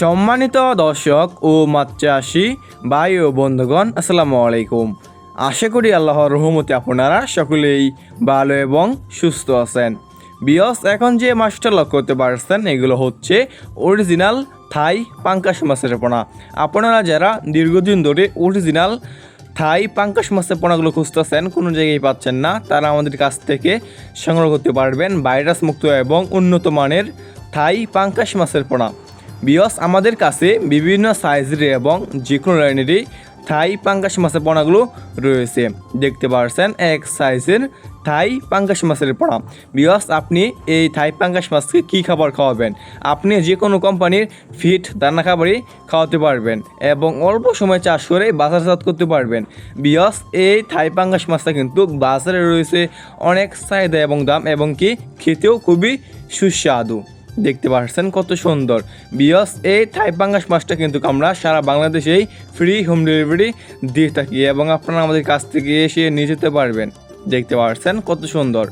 সম্মানিত দর্শক ও মাতৃাসী ভাই ও বন্ধুগণ, আসসালামু আলাইকুম। আশা করি আল্লাহর রহমতে আপনারা সকলেই ভালো এবং সুস্থ আছেন। বিয়স, এখন যে মাছটা লক্ষ্য করতে পারছেন, এগুলো হচ্ছে অরিজিনাল থাই পাঙ্কাশ মাছের পোনা। আপনারা যারা দীর্ঘদিন ধরে অরিজিনাল থাই পাঙ্কাশ মাছের পোনাগুলো খুঁজতেছেন, কোনো জায়গায় পাচ্ছেন না, তারা আমাদের কাছ থেকে সংগ্রহ করতে পারবেন ভাইরাস মুক্ত এবং উন্নত মানের থাই পাঙ্কাশ মাছের পোনা। বিয়স আমাদের কাছে বিভিন্ন সাইজের এবং যে কোনো লাইনেরই থাই পাঙ্কাশ মাছের পোনাগুলো রয়েছে। দেখতে পারছেন, এক সাইজের থাই পাঙ্কাশ মাছের পোনা। বিয়স আপনি এই থাই পাঙ্কাশ মাছকে কী খাবার খাওয়াবেন? আপনি যে কোনো কোম্পানির ফিট দানা খাবারই খাওয়াতে পারবেন এবং অল্প সময় চাষ করে বাজারজাত করতে পারবেন। বিয়স এই থাই পাঙ্কাশ মাছটা কিন্তু বাজারে রয়েছে অনেক চাহিদা এবং দাম এবং কি খেতেও খুবই সুস্বাদু। দেখতে পাচ্ছেন কত সুন্দর। বিয়স এই থাই পাঙ্গাস মাছটা কিন্তু আমরা সারা বাংলাদেশেই ফ্রি হোম ডেলিভারি দিয়ে থাকি এবং আপনারা আমাদের কাছ থেকে এসে নিয়ে যেতে পারবেন। দেখতে পাচ্ছেন কত সুন্দর।